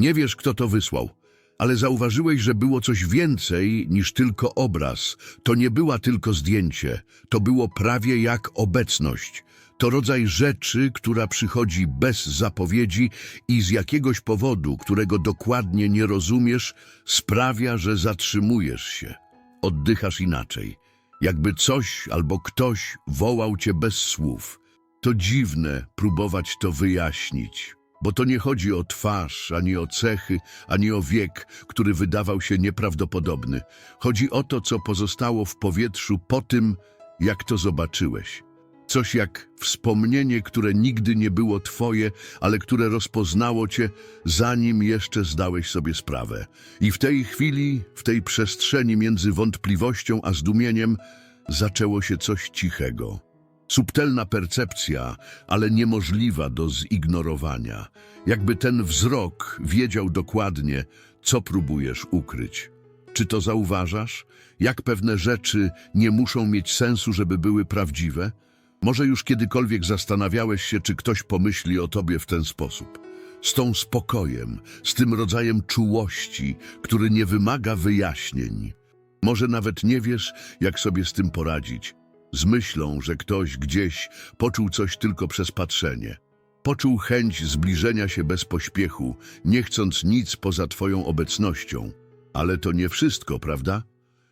Nie wiesz, kto to wysłał, ale zauważyłeś, że było coś więcej niż tylko obraz. To nie była tylko zdjęcie, to było prawie jak obecność. To rodzaj rzeczy, która przychodzi bez zapowiedzi i z jakiegoś powodu, którego dokładnie nie rozumiesz, sprawia, że zatrzymujesz się. Oddychasz inaczej. Jakby coś albo ktoś wołał cię bez słów. To dziwne próbować to wyjaśnić, bo to nie chodzi o twarz, ani o cechy, ani o wiek, który wydawał się nieprawdopodobny. Chodzi o to, co pozostało w powietrzu po tym, jak to zobaczyłeś. Coś jak wspomnienie, które nigdy nie było twoje, ale które rozpoznało cię, zanim jeszcze zdałeś sobie sprawę. I w tej chwili, w tej przestrzeni między wątpliwością a zdumieniem, zaczęło się coś cichego. Subtelna percepcja, ale niemożliwa do zignorowania. Jakby ten wzrok wiedział dokładnie, co próbujesz ukryć. Czy to zauważasz? Jak pewne rzeczy nie muszą mieć sensu, żeby były prawdziwe? Może już kiedykolwiek zastanawiałeś się, czy ktoś pomyśli o tobie w ten sposób. Z tą spokojem, z tym rodzajem czułości, który nie wymaga wyjaśnień. Może nawet nie wiesz, jak sobie z tym poradzić. Z myślą, że ktoś gdzieś poczuł coś tylko przez patrzenie. Poczuł chęć zbliżenia się bez pośpiechu, nie chcąc nic poza twoją obecnością. Ale to nie wszystko, prawda?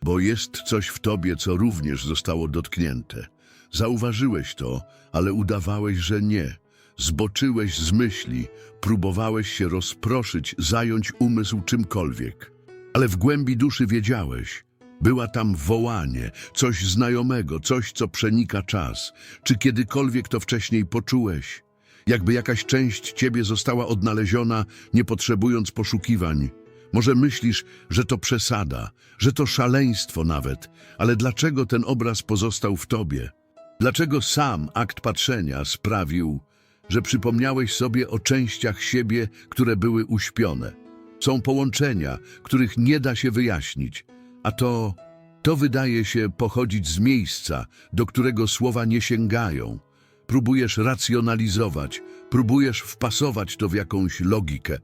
Bo jest coś w tobie, co również zostało dotknięte. Zauważyłeś to, ale udawałeś, że nie. Zboczyłeś z myśli, próbowałeś się rozproszyć, zająć umysł czymkolwiek. Ale w głębi duszy wiedziałeś, była tam wołanie, coś znajomego, coś, co przenika czas. Czy kiedykolwiek to wcześniej poczułeś? Jakby jakaś część ciebie została odnaleziona, nie potrzebując poszukiwań. Może myślisz, że to przesada, że to szaleństwo nawet, ale dlaczego ten obraz pozostał w tobie? Dlaczego sam akt patrzenia sprawił, że przypomniałeś sobie o częściach siebie, które były uśpione? Są połączenia, których nie da się wyjaśnić, a to, to wydaje się pochodzić z miejsca, do którego słowa nie sięgają. Próbujesz racjonalizować, próbujesz wpasować to w jakąś logikę,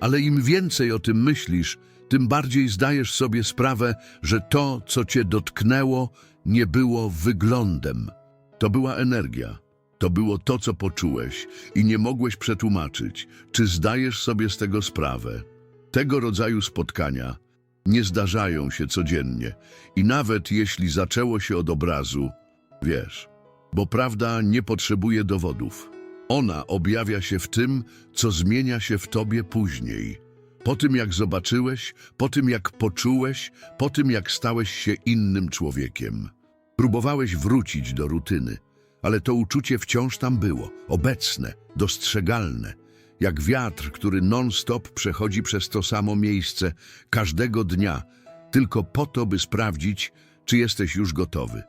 ale im więcej o tym myślisz, tym bardziej zdajesz sobie sprawę, że to, co cię dotknęło, nie było wyglądem. To była energia. To było to, co poczułeś i nie mogłeś przetłumaczyć. Czy zdajesz sobie z tego sprawę? Tego rodzaju spotkania nie zdarzają się codziennie i nawet jeśli zaczęło się od obrazu, wiesz, bo prawda nie potrzebuje dowodów. Ona objawia się w tym, co zmienia się w tobie później. Po tym, jak zobaczyłeś, po tym, jak poczułeś, po tym, jak stałeś się innym człowiekiem. Próbowałeś wrócić do rutyny, ale to uczucie wciąż tam było, obecne, dostrzegalne, jak wiatr, który non-stop przechodzi przez to samo miejsce każdego dnia, tylko po to, by sprawdzić, czy jesteś już gotowy.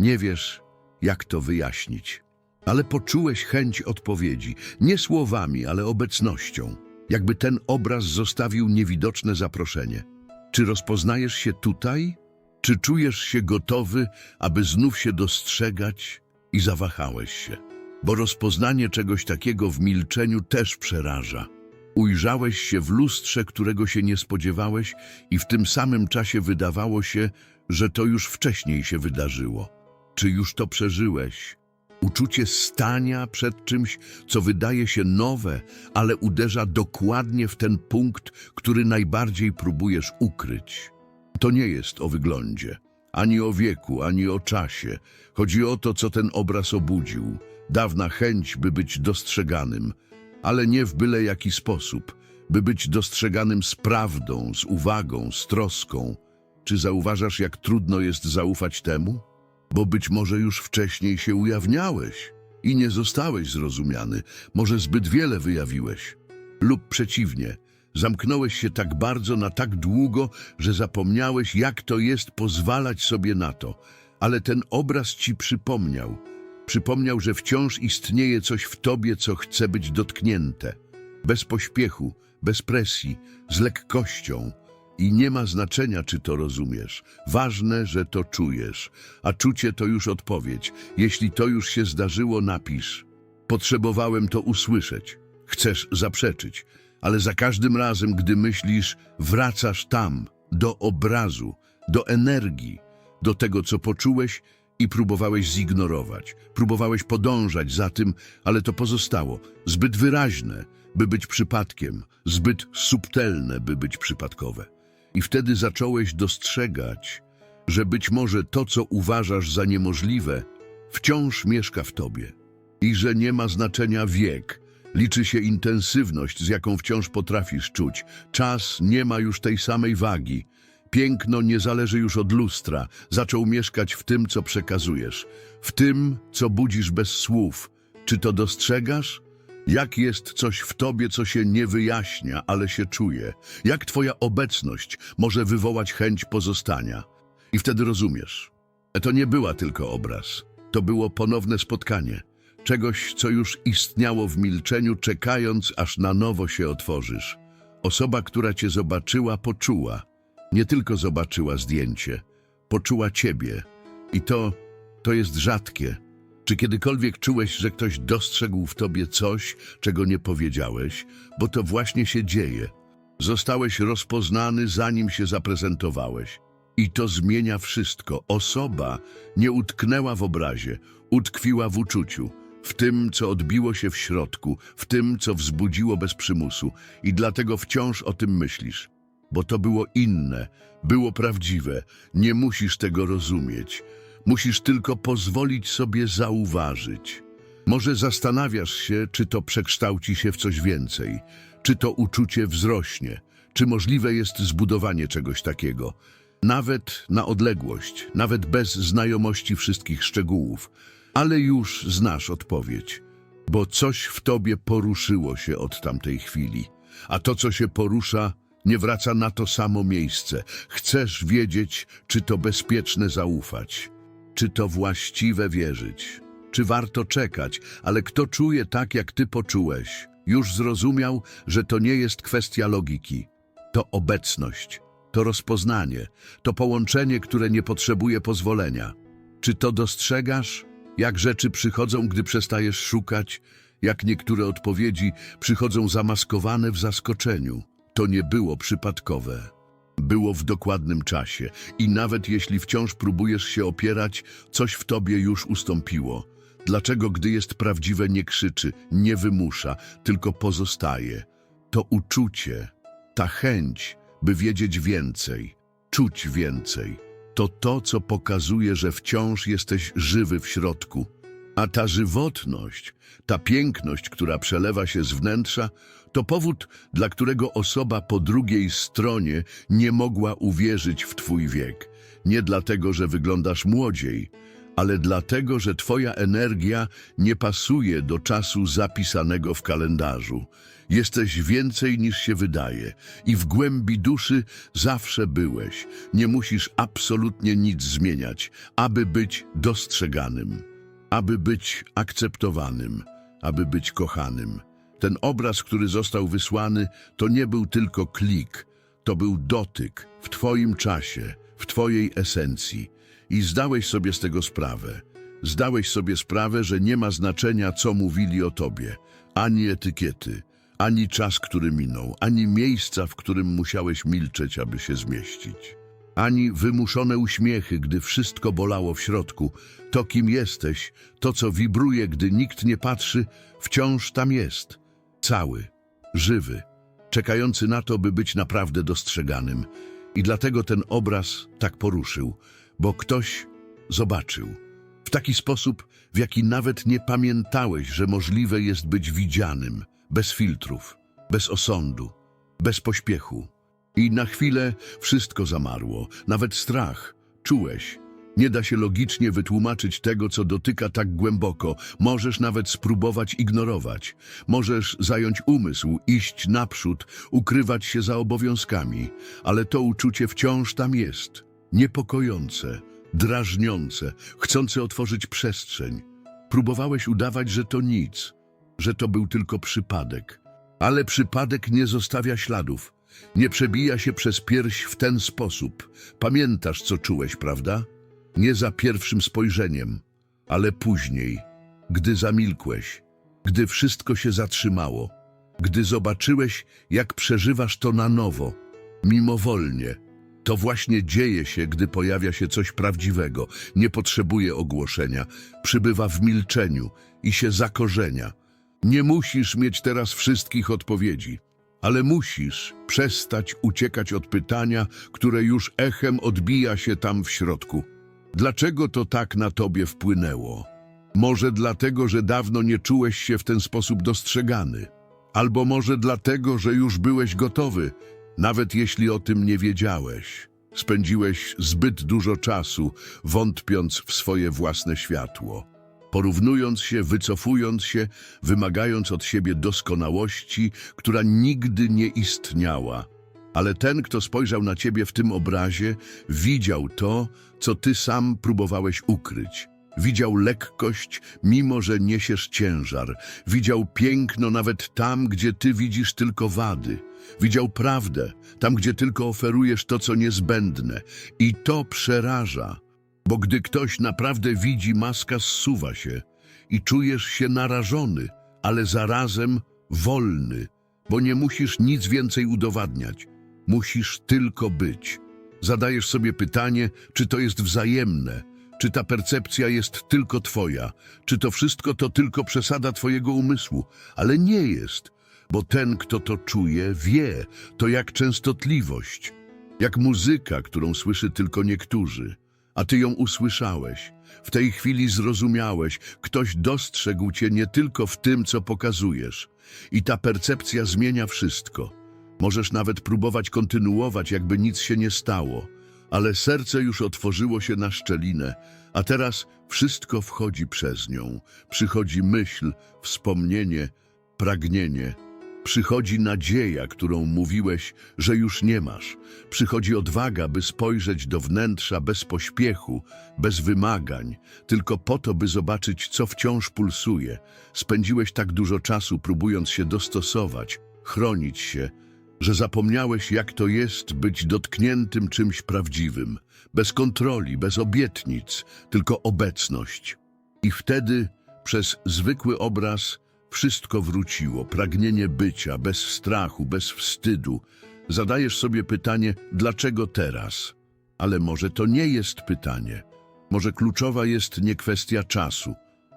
Nie wiesz, jak to wyjaśnić, ale poczułeś chęć odpowiedzi, nie słowami, ale obecnością, jakby ten obraz zostawił niewidoczne zaproszenie. Czy rozpoznajesz się tutaj? Czy czujesz się gotowy, aby znów się dostrzegać i zawahałeś się? Bo rozpoznanie czegoś takiego w milczeniu też przeraża. Ujrzałeś się w lustrze, którego się nie spodziewałeś i w tym samym czasie wydawało się, że to już wcześniej się wydarzyło. Czy już to przeżyłeś? Uczucie stania przed czymś, co wydaje się nowe, ale uderza dokładnie w ten punkt, który najbardziej próbujesz ukryć. To nie jest o wyglądzie, ani o wieku, ani o czasie. Chodzi o to, co ten obraz obudził. Dawna chęć, by być dostrzeganym, ale nie w byle jaki sposób, by być dostrzeganym z prawdą, z uwagą, z troską. Czy zauważasz, jak trudno jest zaufać temu? Bo być może już wcześniej się ujawniałeś i nie zostałeś zrozumiany, może zbyt wiele wyjawiłeś. Lub przeciwnie, zamknąłeś się tak bardzo na tak długo, że zapomniałeś, jak to jest pozwalać sobie na to. Ale ten obraz ci przypomniał. Przypomniał, że wciąż istnieje coś w tobie, co chce być dotknięte. Bez pośpiechu, bez presji, z lekkością. I nie ma znaczenia, czy to rozumiesz. Ważne, że to czujesz. A czucie to już odpowiedź. Jeśli to już się zdarzyło, napisz. Potrzebowałem to usłyszeć. Chcesz zaprzeczyć. Ale za każdym razem, gdy myślisz, wracasz tam, do obrazu, do energii, do tego, co poczułeś i próbowałeś zignorować. Próbowałeś podążać za tym, ale to pozostało zbyt wyraźne, by być przypadkiem, zbyt subtelne, by być przypadkowe. I wtedy zacząłeś dostrzegać, że być może to, co uważasz za niemożliwe, wciąż mieszka w tobie i że nie ma znaczenia wiek. Liczy się intensywność, z jaką wciąż potrafisz czuć. Czas nie ma już tej samej wagi. Piękno nie zależy już od lustra. Zaczął mieszkać w tym, co przekazujesz, w tym, co budzisz bez słów. Czy to dostrzegasz? Jak jest coś w tobie, co się nie wyjaśnia, ale się czuje? Jak twoja obecność może wywołać chęć pozostania? I wtedy rozumiesz. To nie była tylko obraz. To było ponowne spotkanie. Czegoś, co już istniało w milczeniu, czekając, aż na nowo się otworzysz. Osoba, która cię zobaczyła, poczuła. Nie tylko zobaczyła zdjęcie, poczuła ciebie. I to, to jest rzadkie. Czy kiedykolwiek czułeś, że ktoś dostrzegł w tobie coś, czego nie powiedziałeś? Bo to właśnie się dzieje. Zostałeś rozpoznany, zanim się zaprezentowałeś. I to zmienia wszystko. Osoba nie utknęła w obrazie, utkwiła w uczuciu, w tym, co odbiło się w środku, w tym, co wzbudziło bez przymusu. I dlatego wciąż o tym myślisz. Bo to było inne, było prawdziwe. Nie musisz tego rozumieć. Musisz tylko pozwolić sobie zauważyć. Może zastanawiasz się, czy to przekształci się w coś więcej, czy to uczucie wzrośnie, czy możliwe jest zbudowanie czegoś takiego. Nawet na odległość, nawet bez znajomości wszystkich szczegółów, ale już znasz odpowiedź, bo coś w tobie poruszyło się od tamtej chwili, a to, co się porusza, nie wraca na to samo miejsce. Chcesz wiedzieć, czy to bezpieczne zaufać, czy to właściwe wierzyć, czy warto czekać, ale kto czuje tak, jak ty poczułeś, już zrozumiał, że to nie jest kwestia logiki, to obecność, to rozpoznanie, to połączenie, które nie potrzebuje pozwolenia. Czy to dostrzegasz, jak rzeczy przychodzą, gdy przestajesz szukać, jak niektóre odpowiedzi przychodzą zamaskowane w zaskoczeniu? To nie było przypadkowe. Było w dokładnym czasie i nawet jeśli wciąż próbujesz się opierać, coś w tobie już ustąpiło. Dlaczego, gdy jest prawdziwe, nie krzyczy, nie wymusza, tylko pozostaje? To uczucie, ta chęć, by wiedzieć więcej, czuć więcej. To to, co pokazuje, że wciąż jesteś żywy w środku. A ta żywotność, ta piękność, która przelewa się z wnętrza, to powód, dla którego osoba po drugiej stronie nie mogła uwierzyć w Twój wiek. Nie dlatego, że wyglądasz młodziej, ale dlatego, że Twoja energia nie pasuje do czasu zapisanego w kalendarzu. Jesteś więcej niż się wydaje i w głębi duszy zawsze byłeś. Nie musisz absolutnie nic zmieniać, aby być dostrzeganym, aby być akceptowanym, aby być kochanym. Ten obraz, który został wysłany, to nie był tylko klik, to był dotyk w Twoim czasie, w Twojej esencji. I zdałeś sobie z tego sprawę. Zdałeś sobie sprawę, że nie ma znaczenia, co mówili o Tobie, ani etykiety, ani czas, który minął, ani miejsca, w którym musiałeś milczeć, aby się zmieścić. Ani wymuszone uśmiechy, gdy wszystko bolało w środku. To, kim jesteś, to, co wibruje, gdy nikt nie patrzy, wciąż tam jest. Cały, żywy, czekający na to, by być naprawdę dostrzeganym. I dlatego ten obraz tak poruszył, bo ktoś zobaczył. W taki sposób, w jaki nawet nie pamiętałeś, że możliwe jest być widzianym, bez filtrów, bez osądu, bez pośpiechu. I na chwilę wszystko zamarło, nawet strach. Czułeś. Nie da się logicznie wytłumaczyć tego, co dotyka tak głęboko. Możesz nawet spróbować ignorować. Możesz zająć umysł, iść naprzód, ukrywać się za obowiązkami. Ale to uczucie wciąż tam jest. Niepokojące, drażniące, chcące otworzyć przestrzeń. Próbowałeś udawać, że to nic, że to był tylko przypadek. Ale przypadek nie zostawia śladów. Nie przebija się przez pierś w ten sposób. Pamiętasz, co czułeś, prawda? Nie za pierwszym spojrzeniem, ale później, gdy zamilkłeś, gdy wszystko się zatrzymało. Gdy zobaczyłeś, jak przeżywasz to na nowo, mimowolnie. To właśnie dzieje się, gdy pojawia się coś prawdziwego, nie potrzebuje ogłoszenia, przybywa w milczeniu i się zakorzenia. Nie musisz mieć teraz wszystkich odpowiedzi, ale musisz przestać uciekać od pytania, które już echem odbija się tam w środku. Dlaczego to tak na tobie wpłynęło? Może dlatego, że dawno nie czułeś się w ten sposób dostrzegany. Albo może dlatego, że już byłeś gotowy, nawet jeśli o tym nie wiedziałeś. Spędziłeś zbyt dużo czasu, wątpiąc w swoje własne światło. Porównując się, wycofując się, wymagając od siebie doskonałości, która nigdy nie istniała. Ale ten, kto spojrzał na ciebie w tym obrazie, widział to, co ty sam próbowałeś ukryć. Widział lekkość, mimo że niesiesz ciężar. Widział piękno nawet tam, gdzie ty widzisz tylko wady. Widział prawdę, tam, gdzie tylko oferujesz to, co niezbędne. I to przeraża, bo gdy ktoś naprawdę widzi, maska zsuwa się i czujesz się narażony, ale zarazem wolny, bo nie musisz nic więcej udowadniać. Musisz tylko być. Zadajesz sobie pytanie, czy to jest wzajemne, czy ta percepcja jest tylko twoja, czy to wszystko to tylko przesada twojego umysłu, ale nie jest, bo ten, kto to czuje, wie, to jak częstotliwość, jak muzyka, którą słyszy tylko niektórzy, a ty ją usłyszałeś. W tej chwili zrozumiałeś, ktoś dostrzegł cię nie tylko w tym, co pokazujesz. I ta percepcja zmienia wszystko. Możesz nawet próbować kontynuować, jakby nic się nie stało, ale serce już otworzyło się na szczelinę, a teraz wszystko wchodzi przez nią. Przychodzi myśl, wspomnienie, pragnienie. Przychodzi nadzieja, którą mówiłeś, że już nie masz. Przychodzi odwaga, by spojrzeć do wnętrza bez pośpiechu, bez wymagań, tylko po to, by zobaczyć, co wciąż pulsuje. Spędziłeś tak dużo czasu, próbując się dostosować, chronić się, że zapomniałeś, jak to jest być dotkniętym czymś prawdziwym, bez kontroli, bez obietnic, tylko obecność. I wtedy, przez zwykły obraz, wszystko wróciło, pragnienie bycia, bez strachu, bez wstydu. Zadajesz sobie pytanie, dlaczego teraz? Ale może to nie jest pytanie. Może kluczowa jest nie kwestia czasu.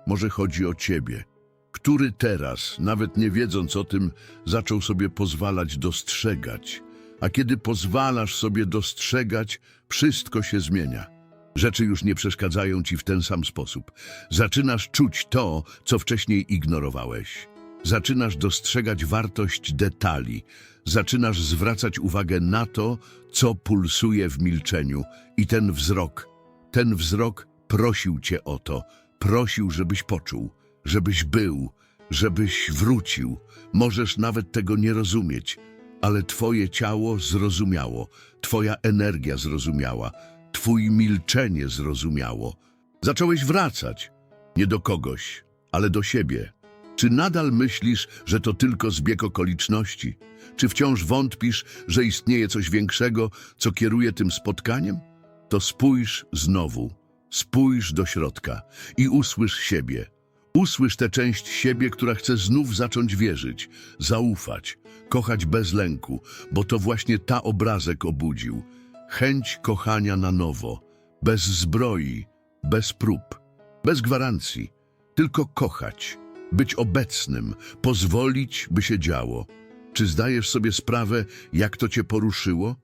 Może chodzi o ciebie który teraz, nawet nie wiedząc o tym, zaczął sobie pozwalać dostrzegać. A kiedy pozwalasz sobie dostrzegać, wszystko się zmienia. Rzeczy już nie przeszkadzają ci w ten sam sposób. Zaczynasz czuć to, co wcześniej ignorowałeś. Zaczynasz dostrzegać wartość detali. Zaczynasz zwracać uwagę na to, co pulsuje w milczeniu. I ten wzrok, ten wzrok prosił cię o to, prosił, żebyś poczuł żebyś był, żebyś wrócił. Możesz nawet tego nie rozumieć, ale twoje ciało zrozumiało, twoja energia zrozumiała, twój milczenie zrozumiało. Zacząłeś wracać, nie do kogoś, ale do siebie. Czy nadal myślisz, że to tylko zbieg okoliczności? Czy wciąż wątpisz, że istnieje coś większego, co kieruje tym spotkaniem? To spójrz znowu, spójrz do środka i usłysz siebie. Usłysz tę część siebie, która chce znów zacząć wierzyć, zaufać, kochać bez lęku, bo to właśnie ta obrazek obudził. Chęć kochania na nowo, bez zbroi, bez prób, bez gwarancji, tylko kochać, być obecnym, pozwolić, by się działo. Czy zdajesz sobie sprawę, jak to cię poruszyło?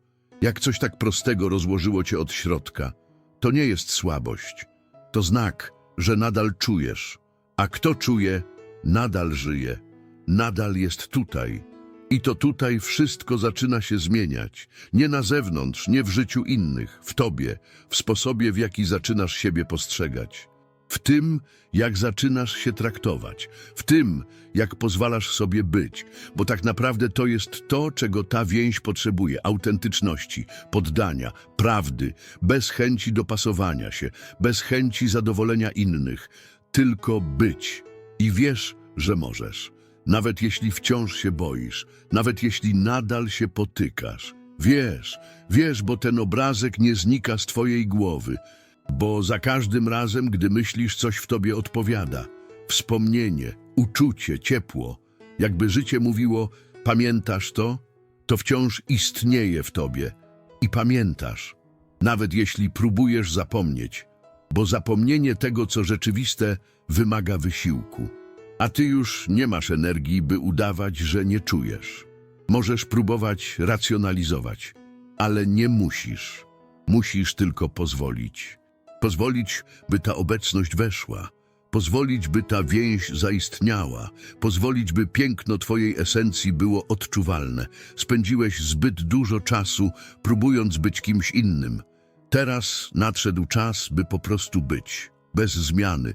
Jak coś tak prostego rozłożyło cię od środka? To nie jest słabość, to znak, że nadal czujesz. A kto czuje, nadal żyje, nadal jest tutaj. I to tutaj wszystko zaczyna się zmieniać. Nie na zewnątrz, nie w życiu innych, w tobie, w sposobie, w jaki zaczynasz siebie postrzegać. W tym, jak zaczynasz się traktować, w tym, jak pozwalasz sobie być, bo tak naprawdę to jest to, czego ta więź potrzebuje. Autentyczności, poddania, prawdy, bez chęci dopasowania się, bez chęci zadowolenia innych tylko być i wiesz, że możesz. Nawet jeśli wciąż się boisz, nawet jeśli nadal się potykasz. Wiesz, wiesz, bo ten obrazek nie znika z twojej głowy, bo za każdym razem, gdy myślisz, coś w tobie odpowiada. Wspomnienie, uczucie, ciepło. Jakby życie mówiło, pamiętasz to? To wciąż istnieje w tobie i pamiętasz, nawet jeśli próbujesz zapomnieć, bo zapomnienie tego, co rzeczywiste, wymaga wysiłku. A ty już nie masz energii, by udawać, że nie czujesz. Możesz próbować racjonalizować, ale nie musisz. Musisz tylko pozwolić. Pozwolić, by ta obecność weszła. Pozwolić, by ta więź zaistniała. Pozwolić, by piękno Twojej esencji było odczuwalne. Spędziłeś zbyt dużo czasu, próbując być kimś innym. Teraz nadszedł czas, by po prostu być. Bez zmiany,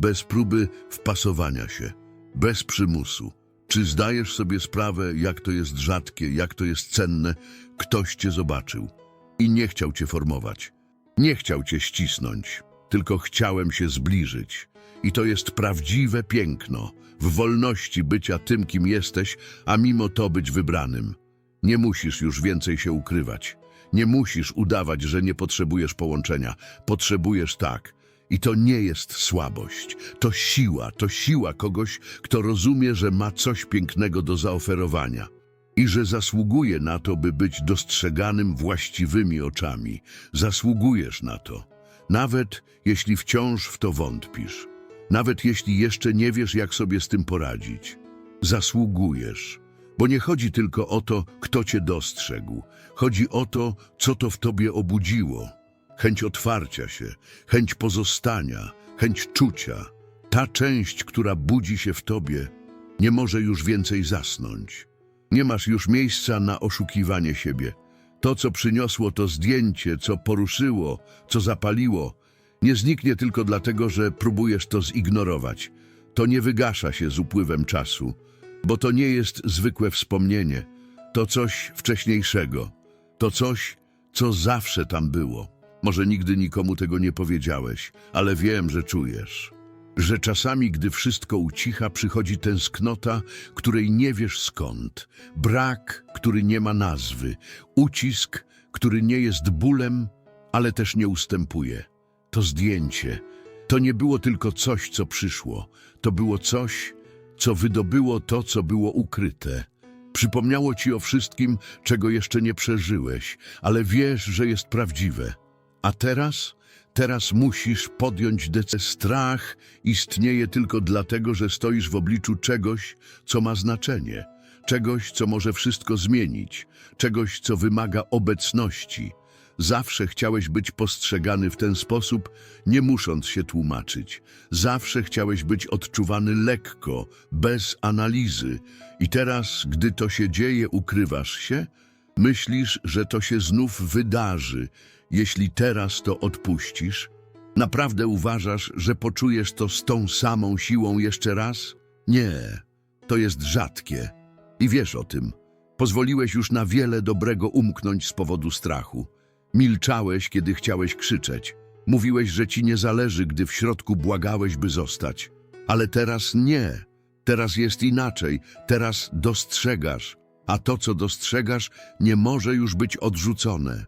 bez próby wpasowania się, bez przymusu. Czy zdajesz sobie sprawę, jak to jest rzadkie, jak to jest cenne? Ktoś cię zobaczył i nie chciał cię formować. Nie chciał cię ścisnąć, tylko chciałem się zbliżyć. I to jest prawdziwe piękno, w wolności bycia tym, kim jesteś, a mimo to być wybranym. Nie musisz już więcej się ukrywać. Nie musisz udawać, że nie potrzebujesz połączenia. Potrzebujesz tak. I to nie jest słabość. To siła, to siła kogoś, kto rozumie, że ma coś pięknego do zaoferowania i że zasługuje na to, by być dostrzeganym właściwymi oczami. Zasługujesz na to, nawet jeśli wciąż w to wątpisz, nawet jeśli jeszcze nie wiesz, jak sobie z tym poradzić. Zasługujesz, bo nie chodzi tylko o to, kto cię dostrzegł. Chodzi o to, co to w tobie obudziło. Chęć otwarcia się, chęć pozostania, chęć czucia. Ta część, która budzi się w tobie, nie może już więcej zasnąć. Nie masz już miejsca na oszukiwanie siebie. To, co przyniosło to zdjęcie, co poruszyło, co zapaliło, nie zniknie tylko dlatego, że próbujesz to zignorować. To nie wygasza się z upływem czasu, bo to nie jest zwykłe wspomnienie. To coś wcześniejszego. To coś, co zawsze tam było. Może nigdy nikomu tego nie powiedziałeś, ale wiem, że czujesz że czasami, gdy wszystko ucicha, przychodzi tęsknota, której nie wiesz skąd, brak, który nie ma nazwy, ucisk, który nie jest bólem, ale też nie ustępuje. To zdjęcie. To nie było tylko coś, co przyszło. To było coś, co wydobyło to, co było ukryte. Przypomniało ci o wszystkim, czego jeszcze nie przeżyłeś, ale wiesz, że jest prawdziwe. A teraz? Teraz musisz podjąć decyzję. Strach istnieje tylko dlatego, że stoisz w obliczu czegoś, co ma znaczenie, czegoś, co może wszystko zmienić, czegoś, co wymaga obecności. Zawsze chciałeś być postrzegany w ten sposób, nie musząc się tłumaczyć. Zawsze chciałeś być odczuwany lekko, bez analizy. I teraz, gdy to się dzieje, ukrywasz się? Myślisz, że to się znów wydarzy, jeśli teraz to odpuścisz? Naprawdę uważasz, że poczujesz to z tą samą siłą jeszcze raz? Nie, to jest rzadkie. I wiesz o tym. Pozwoliłeś już na wiele dobrego umknąć z powodu strachu. Milczałeś, kiedy chciałeś krzyczeć. Mówiłeś, że ci nie zależy, gdy w środku błagałeś, by zostać. Ale teraz nie. Teraz jest inaczej. Teraz dostrzegasz. A to, co dostrzegasz, nie może już być odrzucone.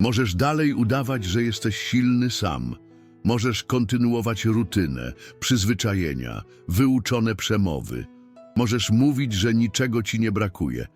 Możesz dalej udawać, że jesteś silny sam. Możesz kontynuować rutynę, przyzwyczajenia, wyuczone przemowy. Możesz mówić, że niczego ci nie brakuje,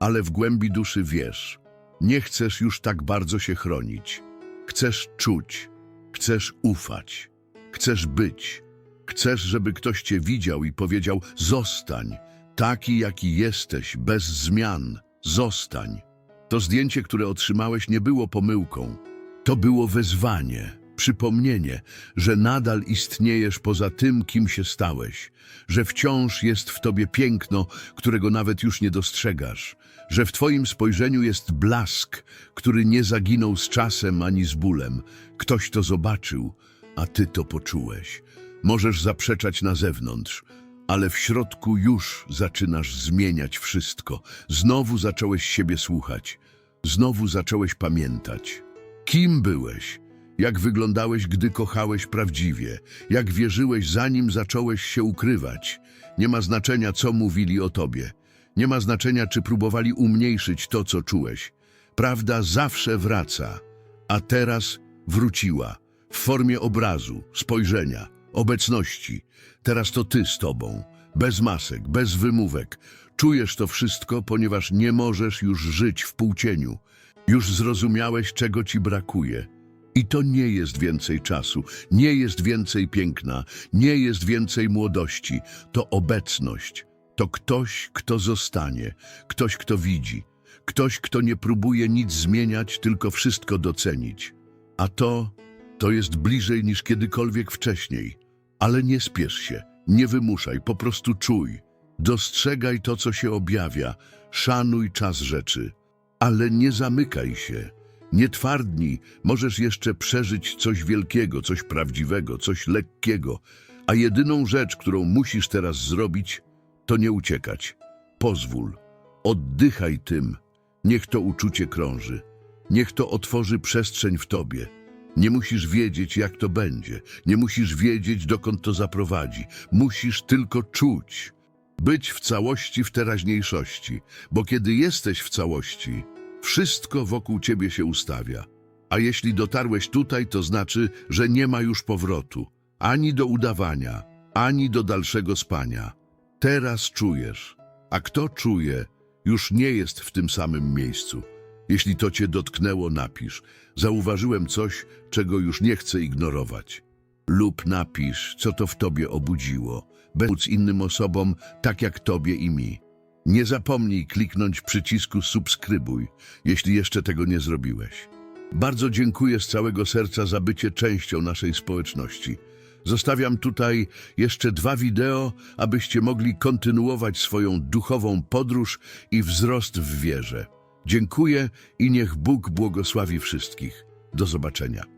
ale w głębi duszy wiesz, nie chcesz już tak bardzo się chronić. Chcesz czuć, chcesz ufać, chcesz być. Chcesz, żeby ktoś cię widział i powiedział: Zostań, taki jaki jesteś, bez zmian, zostań. To zdjęcie, które otrzymałeś, nie było pomyłką. To było wezwanie, przypomnienie, że nadal istniejesz poza tym, kim się stałeś, że wciąż jest w tobie piękno, którego nawet już nie dostrzegasz, że w twoim spojrzeniu jest blask, który nie zaginął z czasem ani z bólem. Ktoś to zobaczył, a ty to poczułeś. Możesz zaprzeczać na zewnątrz, ale w środku już zaczynasz zmieniać wszystko. Znowu zacząłeś siebie słuchać. Znowu zacząłeś pamiętać. Kim byłeś? Jak wyglądałeś, gdy kochałeś prawdziwie? Jak wierzyłeś, zanim zacząłeś się ukrywać? Nie ma znaczenia, co mówili o tobie. Nie ma znaczenia, czy próbowali umniejszyć to, co czułeś. Prawda zawsze wraca, a teraz wróciła w formie obrazu, spojrzenia, obecności. Teraz to ty z tobą, Bez masek, bez wymówek. Czujesz to wszystko, ponieważ nie możesz już żyć w półcieniu. Już zrozumiałeś, czego ci brakuje. I to nie jest więcej czasu, nie jest więcej piękna, nie jest więcej młodości. To obecność. To ktoś, kto zostanie, ktoś, kto widzi, ktoś, kto nie próbuje nic zmieniać, tylko wszystko docenić. A to, to jest bliżej niż kiedykolwiek wcześniej. Ale nie spiesz się, nie wymuszaj, po prostu czuj. Dostrzegaj to, co się objawia, szanuj czas rzeczy. Ale nie zamykaj się, nie twardnij, możesz jeszcze przeżyć coś wielkiego, coś prawdziwego, coś lekkiego. A jedyną rzecz, którą musisz teraz zrobić, to nie uciekać. Pozwól, oddychaj tym, niech to uczucie krąży, niech to otworzy przestrzeń w tobie. Nie musisz wiedzieć, jak to będzie, nie musisz wiedzieć, dokąd to zaprowadzi. Musisz tylko czuć, być w całości w teraźniejszości, bo kiedy jesteś w całości, wszystko wokół ciebie się ustawia. A jeśli dotarłeś tutaj, to znaczy, że nie ma już powrotu, ani do udawania, ani do dalszego spania. Teraz czujesz, a kto czuje, już nie jest w tym samym miejscu. Jeśli to cię dotknęło, napisz. Zauważyłem coś, czego już nie chcę ignorować. Lub napisz, co to w tobie obudziło, móc innym osobom, tak jak tobie i mi. Nie zapomnij kliknąć przycisku subskrybuj, jeśli jeszcze tego nie zrobiłeś. Bardzo dziękuję z całego serca za bycie częścią naszej społeczności. Zostawiam tutaj jeszcze dwa wideo, abyście mogli kontynuować swoją duchową podróż i wzrost w wierze. Dziękuję i niech Bóg błogosławi wszystkich. Do zobaczenia.